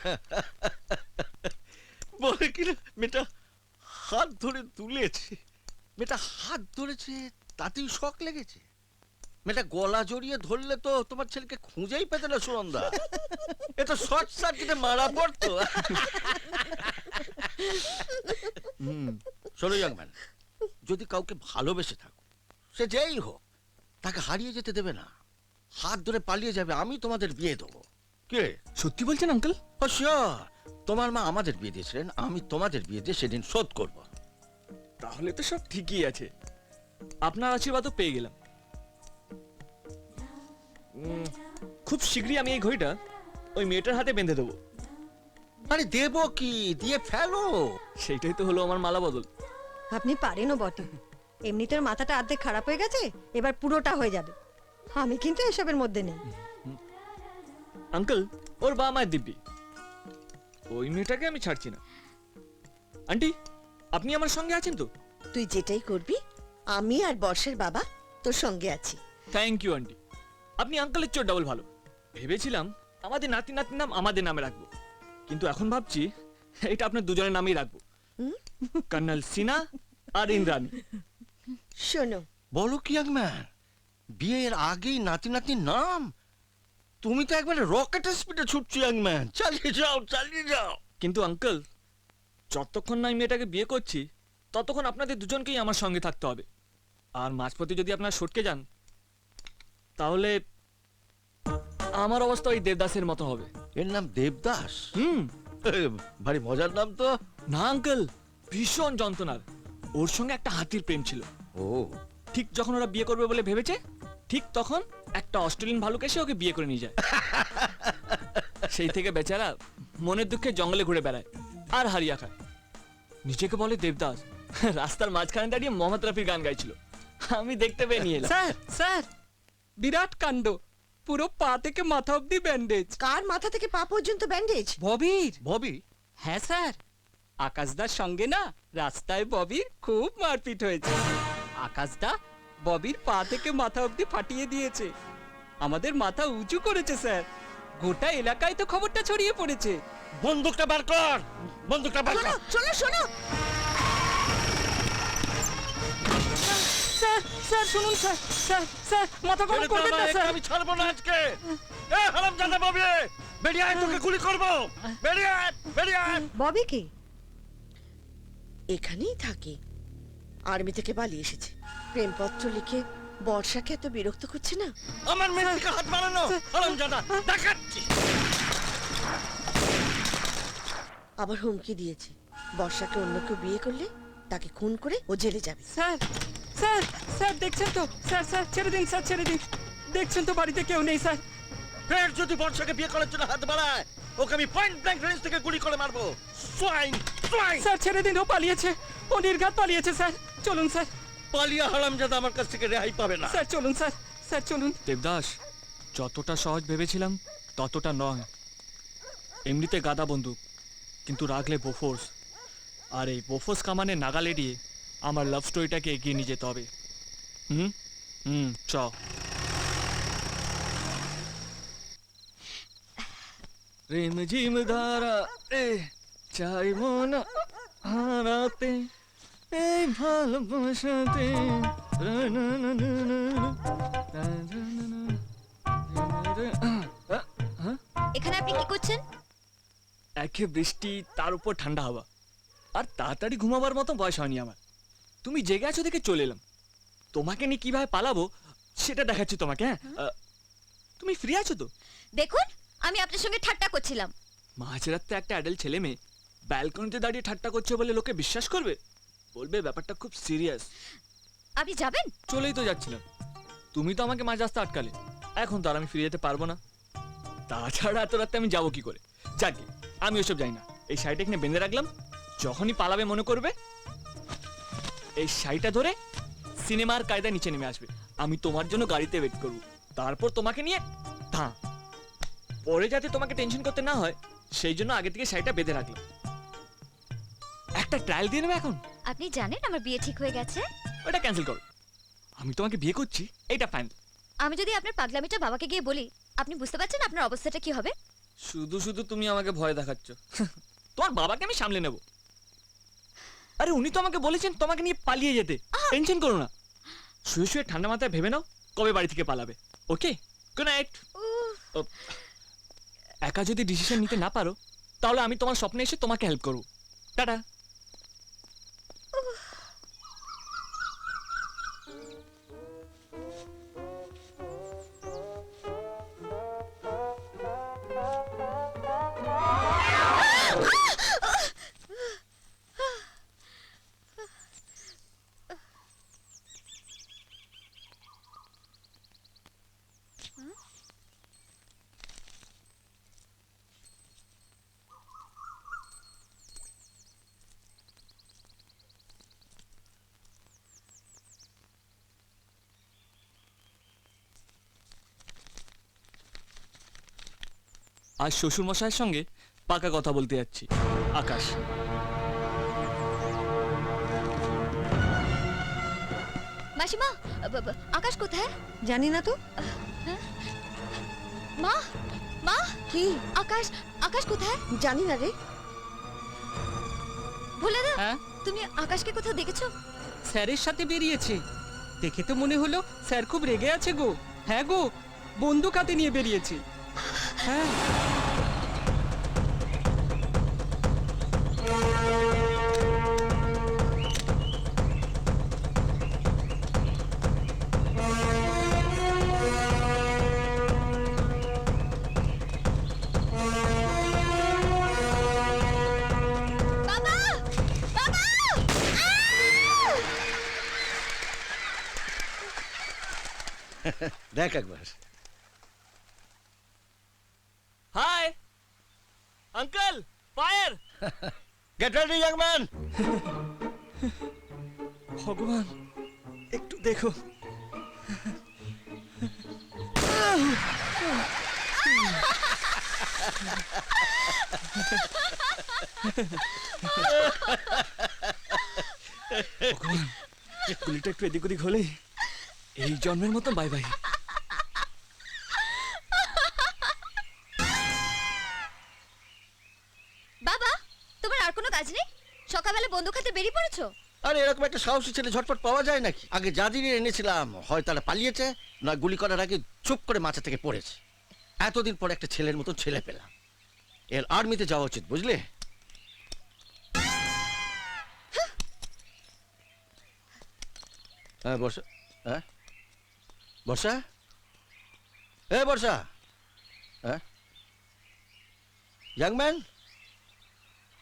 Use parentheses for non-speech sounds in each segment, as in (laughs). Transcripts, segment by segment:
(laughs) বলে কিনা মেয়েটা হাত ধরে তুলেছে মেয়েটা হাত ধরেছে, তাতেই শখ লেগেছে। মেয়েটা গলা জড়িয়ে ধরলে তো তোমার ছেলেকে খুঁজেই পেতে না সুনন্দা। এ তো শর্ট সার্কিটে মারা পড়তো। (laughs) শোনো ইয়াংম্যান, যদি কাউকে ভালোবেসে থাকো, সে যেই হোক, তাকে হারিয়ে যেতে দেবে না। হাত ধরে পালিয়ে যাবে, আমি তোমাদের বিয়ে দেবো। কে? সত্যি বলছেন আঙ্কেল? ও শিওর তোমার মা আমাদের বিয়ে দিয়েছিলেন আমি তোমাদের বিয়ে দিয়ে সেদিন শোধ করব। তাহলে তো সব ঠিকই আছে। আপনার আশীর্বাদও পেয়ে গেলাম। উম, খুব শীঘ্রই আমি এই ঘড়িটা ওই মেয়েটার হাতে বেঁধে দেবো। আরে দেবো কি? দিয়ে ফেলো। সেইটাই তো হলো আমার মালা বদল। আপনি পারেনও বটে। এমনিতে ওর মাথাটা অর্ধেক খারাপ হয়ে গেছে এবার পুরোটা হয়ে যাবে। আমি কিন্তু এসবের মধ্যে নেই। আঙ্কেল ওর বাবা মায়ের দিব্যি। ওই মেয়েটাকে আমি ছাড়ছি না। আন্টি আপনি আমার সঙ্গে আছেন তো? তুই যেটাই করবি আমি আর বর্ষের বাবা তোর সঙ্গে আছি। Thank you aunty. আপনি আঙ্কেলের চোর ডাবল ভালো। ভেবেছিলাম আমাদের নাতি নাতির নাম আমাদের নামে রাখব। কিন্তু এখন ভাবছি এটা আপনার দুজনের নামেই রাখব। কর্নাল সিনা আর ইন্দ্রাণী। শোনো। বলো কি ইয়াংম্যান? বিয়ের আগেই নাতি নাতির নাম? তুমি তো একবারে রকেটের স্পিডে ছুটছো ইয়াংম্যান চালিয়ে যাও চালিয়ে যাও। কিন্তু আঙ্কেল যতক্ষণ না আমি মেয়েটাকে বিয়ে করছি ততক্ষণ আপনাদের দুজনকেই আমার সঙ্গে থাকতে হবে। আর মাঝপথে যদি আপনার সটকে যান তাহলে আমার অবস্থা ওই দেবদাসের মতো হবে। এর নাম দেবদাস? হুম। ভারী মজার নাম তো। না আঙ্কেল ভীষণ যন্ত্রণার। ওর সঙ্গে একটা হাতির প্রেম ছিল। ও। ঠিক যখন ওরা বিয়ে করবে বলে ভেবেছে ঠিক তখন একটা অস্ট্রেলিয়ান ভালুক এসে ওকে বিয়ে করে নিয়ে যায়। সেই থেকে বেচারা মনের দুঃখে জঙ্গলে ঘুরে বেড়ায় আর হারিয়া খায়। নিজেকে বলে দেবদাস রাস্তার মাঝখানে দাঁড়িয়ে মোহাম্মদ রফির গান গাইছিল। আমি দেখতে পেয়ে নিয়ে এলাম। স্যার স্যার বিরাট কাণ্ড। পুরো পা থেকে মাথা অব্দি ব্যান্ডেজ কার মাথা থেকে পা পর্যন্ত ব্যান্ডেজ ববির। ববি? হ্যাঁ স্যার। আকাশদার সঙ্গে না রাস্তায় ববির খুব মারপিট হয়েছে। আকাশদা ববির পা থেকে মাথা অব্দি ফাটিয়ে দিয়েছে। আমাদের মাথা উঁচু করেছে স্যার। গোটা এলাকায় তো খবরটা ছড়িয়ে পড়েছে। বন্দুকটা বার কর! বন্দুকটা বার কর! শোনো শোনো! স্যার স্যার শুনুন স্যার স্যার স্যার মাথা গরম করবেন না স্যার। আমি ছাড়বো না আজকে! এ হারাম জাদা ববি! বেরিয়ে আয় তোকে গুলি করব! বেরিয়ে আয় বেরিয়ে আয়! ববি কি? এখানেই থাকে। আর্মি থেকে পালিয়ে এসেছে। প্রেমপত্র লিখে বর্ষাকে এত বিরক্ত করছে না? আমার মেয়ের দিকে হাত বাড়ানো! দেখাচ্ছি আবার হুমকি দিয়েছে। বর্ষাকে অন্য কেউ বিয়ে করলে তাকে খুন করে ও জেলে যাবে। স্যার স্যার স্যার দেখছেন তো? স্যার স্যার ছেড়ে দিন স্যার ছেড়ে দিন। দেখছেন তো বাড়িতে কেউ নেই স্যার? ফের যদি বর্ষাকে বিয়ে করার জন্য হাত বাড়ায় ওকে আমি পয়েন্ট ব্ল্যাঙ্ক রেঞ্জ থেকে গুলি করে মারবো। সোয়াইন সোয়াইন স্যার ছেড়ে দিন ও পালিয়েছে। ও নির্ঘাত পালিয়েছে স্যার। চলুন স্যার। পালিয়া হারাম জাদা আমার কাছ থেকে রেহাই পাবে না। স্যার চলুন স্যার স্যার চলুন। দেবদাস যতটা সহজ ভেবেছিলাম ততটা নয়। এমনিতে গাদা বন্দুক কিন্তু রাখলে বোফোর্স। আর এই বোফোর্স কামানে নাগাল এড়িয়ে আমার লাভ স্টোরিটাকে এগিয়ে নিয়ে যেতে হবে। হুম? হুম চ। রেম ঝিম ধারা এ চাই মন হারাতে। এই ভালোবাসাতে। এখানে আপনি কি করছেন? একে বৃষ্টি তার উপর ঠান্ডা হাওয়া। আর তাড়াতাড়ি ঘুমাবার মতো বয়স হয়নি আমার। তুমি জেগে আছো দেখে চলে এলাম। তোমাকে নিয়ে কীভাবে পালাবো সেটা দেখাচ্ছি তোমাকে হ্যাঁ? তুমি ফ্রি আছো তো? দেখুন আমি আপনার সঙ্গে ঠাট্টা করছিলাম। মাঝরাতে একটা অ্যাডাল্ট ছেলে মেয়ে ব্যালকনিতে দাঁড়িয়ে ঠাট্টা করছে বলে লোকে বিশ্বাস করবে? বলবে ব্যাপারটা খুব সিরিয়াস আপনি যাবেন? চলেই তো যাচ্ছিলাম। তুমি তো আমাকে মাঝ রাস্তা আটকালে। এখন তো আর আমি ফিরে যেতে পারব না। তাছাড়া এত রাতে আমি যাব কি করে? যাকে আমি ওসব যাই না। এই শাড়িটা এখানে বেঁধে রাখলাম। যখনই পালাবে মনে করবে এই শাড়িটা ধরে সিনেমার কায়দা নিচে নেমে আসবে। আমি তোমার জন্য গাড়িতে ওয়েট করব। তারপর তোমাকে নিয়ে থা পরে যাতে তোমাকে টেনশন করতে না হয় সেই জন্য আগে থেকে শাড়িটা বেঁধে রাখলাম। একটা ট্রায়াল দিয়ে নেবে এখন? আপনি জানেন আমার বিয়ে ঠিক হয়ে গেছে? ওটা ক্যান্সেল করো। আমি তোমাকে বিয়ে করছি এটা ফাইনাল আমি যদি আপনার পাগলামিটা বাবাকে গিয়ে বলি আপনি বুঝতে পারছেন আপনার অবস্থাটা কি হবে? শুধু শুধু তুমি আমাকে ভয় দেখাচ্ছ। (laughs) তোমার বাবাকে আমি সামলে নেব। আরে উনি তো আমাকে বলেছেন তোমাকে নিয়ে পালিয়ে যেতে। টেনশন করো না। শুয়ে শুয়ে ঠান্ডা মাথায় ভেবে নাও কবে বাড়ি থেকে পালাবে। ওকে গুড নাইট একা যদি ডিসিশন নিতে না পারো তাহলে আমি তোমার স্বপ্নে এসে তোমাকে হেল্প করব। টাটা। আজ শ্বশুর মশাইয়ের সঙ্গে পাকা কথা বলতে যাচ্ছি। আকাশ। মাসিমা আকাশ কোথায়? জানি না তো। মা মা কি? আকাশ আকাশ কোথায়? জানি না রে। ভুলে দা হ্যাঁ? তুমি আকাশকে কোথাও দেখেছ? স্যারের সাথে বেরিয়েছে। দেখে তো মনে হলো স্যার খুব রেগে আছে গো। হ্যাঁ গো বন্দুক হাতে নিয়ে বেরিয়েছে। হ্যাঁ বাবা বাবা দেখ একবার hi uncle fire get ready young man ভগবান, একটু দেখো গুলিটা একটু এদিক ওদিক হলেই এই জন্মের মতো বাই বাই। একটা সাহসী ছেলে ঝটপট পাওয়া যায় নাকি? আগে যা দিনে এনেছিলাম, হয় তারা পালিয়েছে না গুলি করার আগে চুপ করে মাথা থেকে পড়েছে। এতদিন পর একটা ছেলের মতো ছেলে পেলাম। এর আর্মিতে যাওয়া উচিত, বুঝলে? হ্যাঁ বর্ষা। হ্যাঁ? বর্ষা? এ, বর্ষা। হ্যাঁ? ইয়াং ম্যান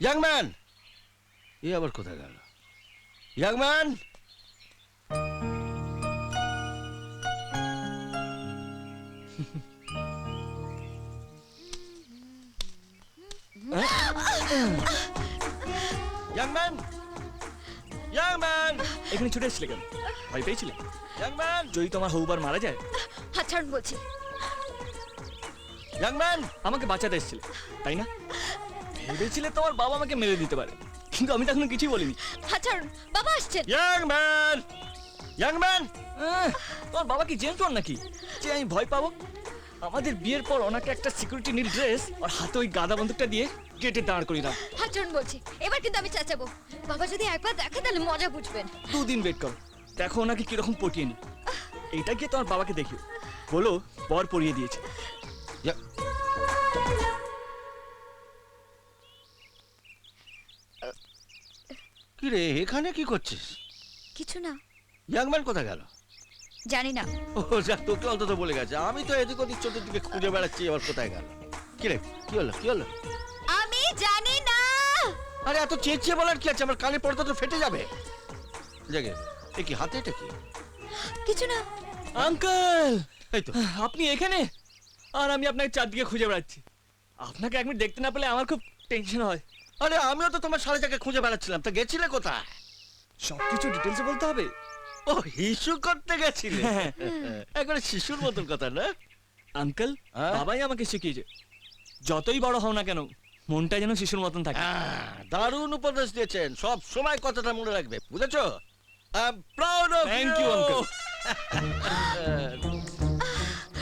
ইয়াং ম্যান এ আবার কোথায় গেল? Young man young man young man এখানে ছুটে এসেছিলে কেন? ভয় পেয়েছিলে? ইয়াং ম্যান যদি তোমার হৌবার মারা যায়? হাত ছাড়ুন বলছি। ইয়াং ম্যান আমাকে বাঁচাতে এসেছিলে তাই না? ভেবেছিলে তোমার বাবা আমাকে মেরে দিতে পারে কিন্তু আমি তো এখনও কিছুই বলিনি। ছাড়ুন বাবা আসছেন। ইয়াং ম্যান ইয়াং ম্যান তোমার বাবা কি জেন্টস নাকি? যে আমি ভয় পাবো? আমাদের বিয়ের পর ওনাকে একটা সিকিউরিটি নীল ড্রেস আর হাতে ওই গাদা বন্দুকটা দিয়ে গেটে দাঁড় করিয়ে দাও। হাত বলছি এবার কিন্তু আমি চেঁচাবো। বাবা যদি একবার দেখে তাহলে মজা বুঝবেন। দুদিন ওয়েট করো। দেখো ওনাকে কীরকম পটিয়ে নি। এইটা গিয়ে তোমার বাবাকে দেখিও। বলো বর পরিয়ে দিয়েছে। কি রে এখানে কি করছিস? কিছু না। ইয়াং ম্যান কোথায় গেল? জানি না। ও যাক তোকে অন্তত বলে গেছে। আমি তো এদিক ওদিক চতুর্দিকে খুঁজে বেড়াচ্ছি এবার কোথায় গেল? কি রে কি হলো কি হলো? আমি জানি না। আরে এত চেঁচিয়ে বলার কি আছে? আমার কানে পর্দা তো ফেটে যাবে। জাগে এ কি হাতে এটা কি? কিছু না। আঙ্কেল! এই তো। আপনি এখানে? আর আমি আপনাকে চারদিকে খুঁজে বেড়াচ্ছি। আপনাকে এক মিনিট দেখতে না পেলে আমার খুব টেনশন হয়। আরে আমিও তো তোমার শালিটাকে খুঁজে বেড়াচ্ছিলাম। তা গেছিলে কোথায়? সবকিছু ডিটেলসে বলতে হবে। ও হিসু করতে গেছিলে? হ্যাঁ। (laughs) একবারে শিশুর মতন কথা না? আঙ্কেল হ্যাঁ? বাবাই আমাকে শিখিয়েছে। যতই বড় হও না কেন মনটা যেন শিশুর মতন থাকে। দারুণ উপদেশ দিয়েছেন। সব সময় কথাটা মনে রাখবে বুঝেছ? Proud of Thank you, uncle. (laughs)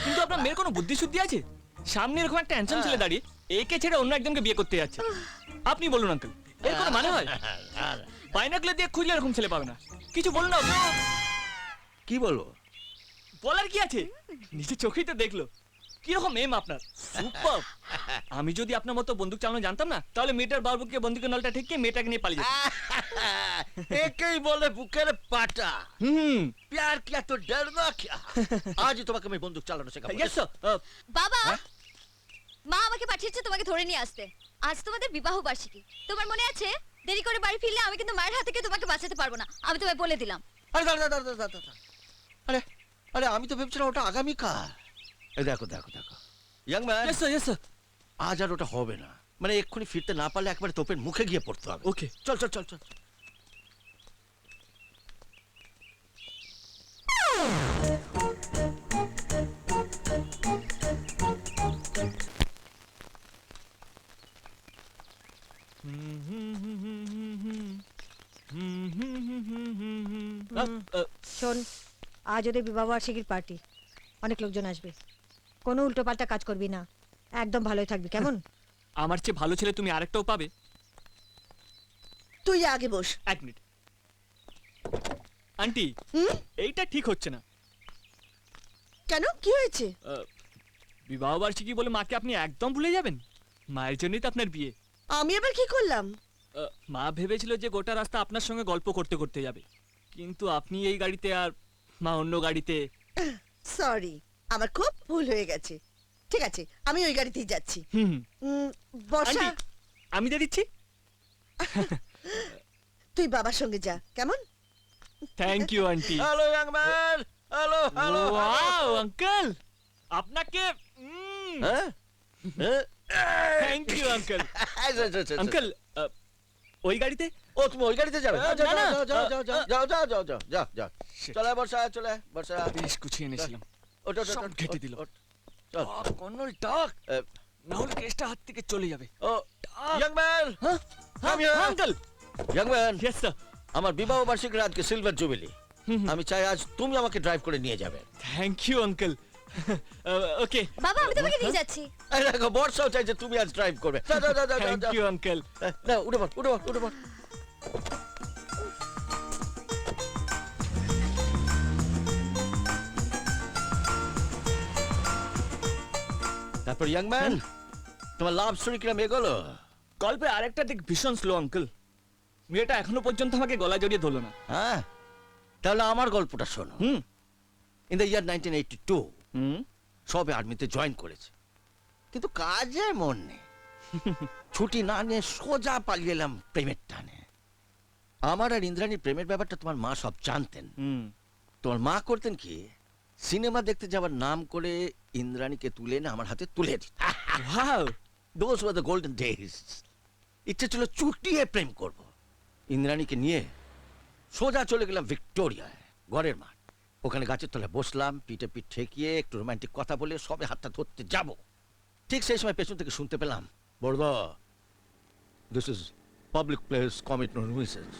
কিন্তু আপনার মেয়ের কোনো বুদ্ধি শুদ্ধি আছে? সামনে এরকম একটা হ্যান্ডসাম ছেলে দাঁড়িয়ে একে ছেড়ে অন্য একজনকে বিয়ে করতে যাচ্ছে। আপনি বলুন আঙ্কেল এর কোনো মানে হয়? বাইনাকুলার দিয়ে খুঁজলে এরকম ছেলে পাবে না। কিছু বলুন না কি বলব? বলার কি আছে? নিজে চোখেই তো দেখল। কীরকম এম আপনার? সুপার আমি যদি আপনার মতো বন্দুক চালানো জানতাম না তাহলে মেয়েটার বাবুকে বন্দুকের নলটা ঠিক ঠেকিয়ে মেয়েটাকে নিয়ে পালিয়ে। (laughs) একেই বলে বুকের পাটা। হুম। প্যার কিয়া তো ডর না? কিয়া আজই তোমাকে আমি বন্দুক চালানো শেখাবো। বাবা মা আমাকে পাঠিয়েছে তোমাকে ধরে নিয়ে আসতে। আজ তোমাদের বিবাহ বার্ষিকী। তোমার মনে আছে? দেরি করে বাড়ি ফিরলে আমি কিন্তু মায়ের হাত থেকে তোমাকে বাঁচাতে পারব না। আমি তোমায় বলে দিলাম। আরে দাঁড়া দাঁড়া দাঁড়া দাঁড়া। আরে আরে আমি তো ভেবেছিলাম ওটা আগামীকাল এই দেখো দেখো দেখো। Young man yes sir yes sir আজ আর ওটা হবে না। মানে এক্ষুনি ফিরতে না পারলে একবার তোপের মুখে গিয়ে পড়তে হবে। ওকে চল চল চল চল। শোন আজ ওদের বিবাহবার্ষিকীর পার্টি অনেক লোকজন আসবে কোনো উল্টোপাল্টা কাজ করবি না একদম ভালোই থাকবি কেমন আমার চেয়ে ভালো ছেলে তুমি আরেকটাও পাবে তুই আগে বস এক মিনিট আন্টি এইটা ঠিক হচ্ছে না কেন কি হয়েছে বিবাহ বার্ষিকী বলে মাকে আপনি একদম ভুলে যাবেন মায়ের জন্যই তো আপনার বিয়ে আমি আবার কি করলাম? আহ, মা ভেবেছিল যে গোটা রাস্তা আপনার সঙ্গে গল্প করতে করতে যাবে। কিন্তু আপনি এই গাড়িতে আর মা অন্য গাড়িতে সরি আমার খুব ভুল হয়ে গেছে। ঠিক আছে আমি ওই গাড়িতেই যাচ্ছি। হুম হুম। উম, বর্ষা আন্টি আমি দিয়ে দিচ্ছি। তুই বাবার সঙ্গে যা কেমন? Thank you aunty. Hello young man hello hello wow uncle আপনাকে হ্যাঁ? হ্যাঁ? Thank you uncle. আঙ্কেল ওই গাড়িতে? ও তুমি ওই গাড়িতে যাবে। যাও। যাও, যাও, যাও, যাও, যাও, যাও, যাও. চলে বর্ষা চলে বর্ষা। বেশ গুছিয়ে এনেছিলাম। ওঠ, সব ওঠ, দিল। কন্নল ডাক। না হলে কেসটা হাত থেকে চলে যাবে। ও ইয়াং ম্যান হ্যাঁ? Uncle young man yes sir আমার বিবাহ বার্ষিকীর আজকে সিলভার জুবিলি আমি চাই আজ তুমি আমাকে ড্রাইভ করে নিয়ে যাবে। থ্যাংক ইউ আঙ্কেল (laughs) ওকে বাবা আমি তোমাকে নিয়ে যাচ্ছি। এই দেখো বর্ষাও চাই যে তুমি আজ ড্রাইভ করবে। থ্যাংক ইউ আঙ্কেল উঠে পড়, উঠে পড়, উঠে পড়। তারপর ইয়াং ম্যান তোমার লাভ স্টোরি কিরম এগোলো? গল্পে আরেকটা দিক ভীষণ স্লো আঙ্কেল মেয়েটা এখনও পর্যন্ত আমাকে গলা জড়িয়ে ধরলো না। হ্যাঁ তাহলে আমার গল্পটা শোনো। হুম। In the year nineteen eighty two সবে আর্মিতে জয়েন করেছে। কিন্তু কাজে মন নেই। ছুটি না নিয়ে সোজা পালিয়ে এলাম প্রেমের টানে। আমার আর ইন্দ্রাণীর প্রেমের ব্যাপারটা তোমার মা সব জানতেন। তোমার মা করতেন কি? সিনেমা দেখতে যাওয়ার নাম করে ইন্দ্রাণীকে তুলে এনে আমার হাতে তুলে দিত। Those were the golden days ইচ্ছে ছিল চুটিয়ে প্রেম করব। ইন্দ্রাণীকে নিয়ে সোজা চলে গেলাম ভিক্টোরিয়ায় ঘরের মাঠ। ওখানে গাছের তলায় বসলাম পিঠে পিঠ ঠেকিয়ে একটু রোমান্টিক কথা বলে সবে হাতটা ধরতে যাব। ঠিক সেই সময় পেছন থেকে শুনতে পেলাম বড়দা this is public place commit no nuisance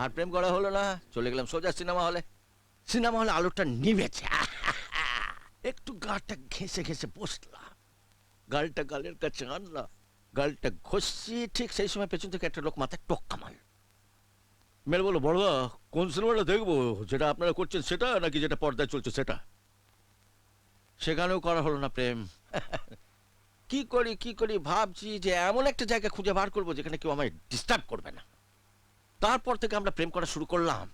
আর প্রেম করা হলো না চলে গেলাম সোজা সিনেমা হলে। সিনেমা হলে আলোটা নিভেছে (laughs) একটু গাটা ঘেঁষে ঘেঁষে বসলাম। গালটা গালের কাছে আনলাম গালটা ঘষছি ঠিক সেই সময় পেছন থেকে একটা লোক মাথায় টক্কা মারল। মেল বলো বড়দা কোন সিনেমাটা দেখব? যেটা আপনারা করছেন সেটা নাকি যেটা পর্দায় চলছে সেটা? সেখানেও করা হলো না প্রেম। (laughs) কি করি কি করি? ভাবছি যে এমন একটা জায়গা খুঁজে বার করব যেখানে কেউ আমায় ডিস্টার্ব করবে না। তারপর থেকে আমরা প্রেম করা শুরু করলাম।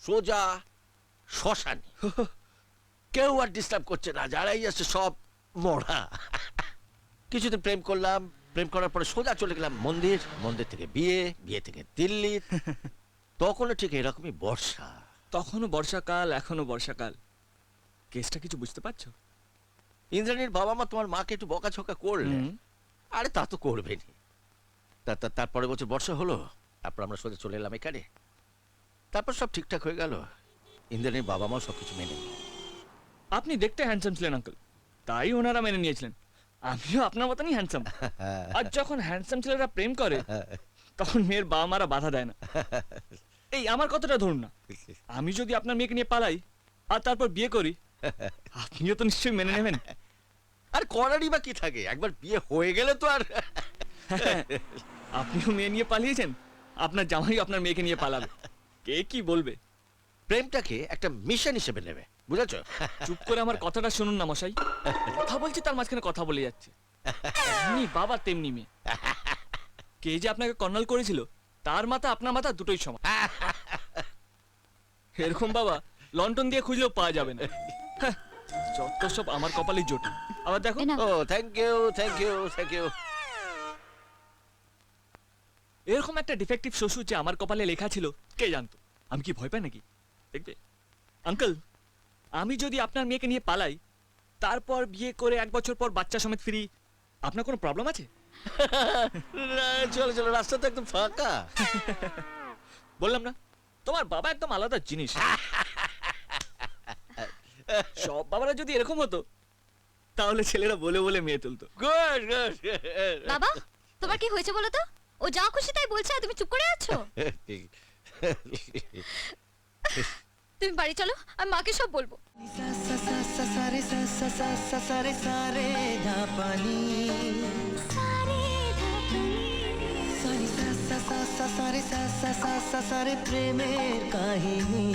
সোজা শ্মশানে। (laughs) কেউ আর ডিস্টার্ব করছে না যারাই আছে সব মরা। (laughs) কিছুদিন প্রেম করলাম। প্রেম করার পরে সোজা চলে গেলাম মন্দির। মন্দির থেকে বিয়ে বিয়ে থেকে দিল্লি। তখনও ঠিক এরকমই বর্ষা। তখনও বর্ষাকাল এখনও বর্ষাকাল। কেসটা কিছু বুঝতে পারছ? ইন্দ্রাণীর বাবা মা তোমার মাকে একটু বকাঝকা করলে। আরে তা তো করবেনি তা- তারপরে বছর বর্ষা হলো তারপর আমরা সোজা চলে এলাম এখানে। তারপর সব ঠিকঠাক হয়ে গেল। ইন্দ্রাণীর বাবা মাও সব কিছু মেনে নিল। আপনি দেখতে হ্যান্ডসাম ছিলেন আঙ্কেল তাই ওনারা মেনে নিয়েছিলেন। আমিও আপনার মতনই হ্যান্ডসাম (laughs) আর যখন হ্যান্ডসাম ছেলেরা প্রেম করে (laughs) তখন মেয়ের বাবা মারা বাধা দেয় না। (laughs) এই আমার কথাটা ধরুন না। আমি যদি আপনার মেয়েকে নিয়ে পালাই আর তারপর বিয়ে করি (laughs) আপনিও তো নিশ্চয়ই মেনে নেবেন। (laughs) আর করারই বা কি থাকে? একবার বিয়ে হয়ে গেলে তো আর আপনিও মেয়ে নিয়ে পালিয়েছেন আপনার জামাই আপনার মেয়েকে নিয়ে পালাবে। কে কি বলবে? প্রেমটাকে একটা মিশন হিসেবে নেবে বুঝেছ? চুপ করে আমার কথাটা শুনুন না মশাই। কথা বলছি তার মাঝখানে কথা বলে যাচ্ছে। বাবা তেমনি মেয়ে। কে যে আপনাকে কর্নাল করেছিল? তার মাথা আপনার মাথা দুটোই সমান। এরকম বাবা লন্ডন দিয়ে খুঁজলেও পাওয়া যাবে না। হ্যাঁ, যত সব আমার কপালে জোট। আবার দেখো। ও thank you thank you thank you এরকম একটা ডিফেক্টিভ শ্বশুর যে আমার কপালে লেখা ছিল কে জানতো? আমি কি ভয় পাই নাকি? দেখবে? আঙ্কেল আমি যদি আপনার মেয়েকে নিয়ে পালাই তারপর বিয়ে করে এক বছর পর বাচ্চা সমেত ফিরি আপনার কোনো প্রবলেম আছে? চলো চলো রাস্তা তো একদম ফাঁকা বললাম না তোমার বাবা একদম আলাদা জিনিস সব বাবারা যদি এরকম হতো তাহলে ছেলেরা বলে বলে মেয়ে তুলতো বাবা তোমার কি হয়েছে বলো তো ও যা খুশি তাই বলছে আর তুমি চুপ করে আছো তুমি বাড়ি চলো আমি মাকে সব বলব সারি সা সা সা সা সারে প্রেমের কাহিনী